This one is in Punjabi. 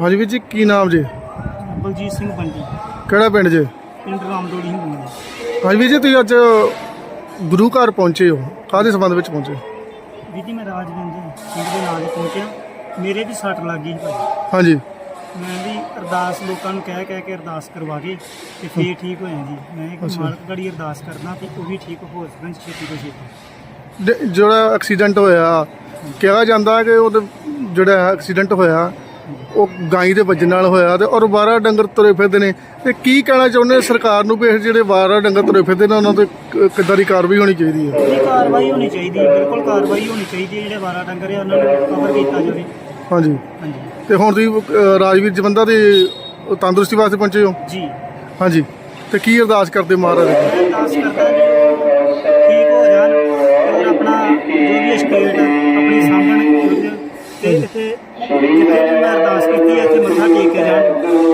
ਹਾਂਜੀ ਵੀਰ ਜੀ ਕੀ ਨਾਮ ਜੀ? ਬਲਜੀਤ ਸਿੰਘ ਬੰਡੀ ਕਿਹੜਾ ਪਿੰਡ ਜੀ? ਪਿੰਡ ਰਾਮਦੋੜੀ ਹਿੰਦੂ ਹਾਂਜੀ ਵੀਰ ਜੀ ਤੁਸੀਂ ਅੱਜ ਗੁਰੂ ਘਰ ਪਹੁੰਚੇ ਹੋ। ਕਾਹਦੇ ਸੰਬੰਧ ਵਿੱਚ ਪਹੁੰਚੇ? ਵੀ ਜੀ ਮੈਂ ਰਾਜਵਿੰਦ ਸਿੰਘ ਦੇ ਨਾਲ ਪਹੁੰਚਿਆ। ਮੇਰੇ ਵੀ ਸੱਟ ਲੱਗ ਗਈ ਸੀ ਭਾਈ। ਹਾਂਜੀ। ਮੈਂ ਵੀ ਅਰਦਾਸ ਲੋਕਾਂ ਨੂੰ ਕਹਿ ਕਹਿ ਕੇ ਅਰਦਾਸ ਕਰਵਾ ਕੇ ਤੇ ਫੇਰ ਠੀਕ ਹੋਇਆ ਜੀ। ਮੈਂ ਇੱਕ ਅੱਛਾ। ਮਾਲਕ ਗੜੀ ਅਰਦਾਸ ਕਰਦਾ ਕਿ ਉਹ ਵੀ ਠੀਕ ਹੋ ਸਕਣ ਛੇਤੀ ਤੋਂ ਛੇਤੀ। ਜ- ਜਿਹੜਾ ਐਕਸੀਡੈਂਟ ਹੋਇਆ ਕਿਹਾ ਜਾਂਦਾ ਕਿ ਉਹਦੇ ਜਿਹੜਾ ਐਕਸੀਡੈਂਟ ਹੋਇਆ ਉਹ ਗਾਈ ਦੇ ਵੱਜਣ ਨਾਲ ਹੋਇਆ ਤੇ ਔਰ 12 ਡੰਗਰ ਤੁਰੇ ਫਿਰਦੇ ਨੇ। ਤੇ ਕੀ ਕਹਿਣਾ ਚਾਹੁੰਦੇ ਸਰਕਾਰ ਨੂੰ ਵੀ ਇਹ ਜਿਹੜੇ 12 ਡੰਗਰ ਤੁਰੇ ਫਿਰਦੇ ਨੇ ਉਹਨਾਂ ਤੇ ਕ- ਕਿੱਦਾਂ ਦੀ ਕਾਰਵਾਈ ਹੋਣੀ ਚਾਹੀਦੀ ਹੈ? ਇਹ ਕਾਰਵਾਈ ਹੋਣੀ ਚਾਹੀਦੀ ਹੈ ਬਿਲਕੁਲ ਕਾਰਵਾਈ ਹੋਣੀ ਚਾਹੀਦੀ ਹੈ ਜਿਹੜੇ 12 ਡੰਗਰ ਆ ਉਹਨਾਂ ਨੂੰ ਕਵਰ ਕੀਤਾ ਜਾਵੇ। ਹਾਂਜੀ। ਹਾਂਜੀ। ਤੇ ਹੁਣ ਤੁਸੀਂ ਅ, ਰਾਜਵੀਰ ਜਵੰਦਾ ਦੇ ਤੰਦਰੁਸਤੀ ਵਾਸਤੇ ਪਹੁੰਚੇ ਹੋ? ਜੀ। ਹਾਂਜੀ। ਤੇ ਕੀ ਅਰਦਾਸ ਕਰਦੇ ਮਹਾਰਾਜ? ਮੈਂ ਅਰਦਾਸ ਕਰਦਾ ਜੀ ਤੇ ਇੱਥੇ ਜਿੱਥੇ ਮੈਂ ਅਰਦਾਸ ਕੀਤੀ ਹੈ ਇੱਥੇ ਮੱਥਾ ਟੇਕ ਕੇ ਜਾਣ?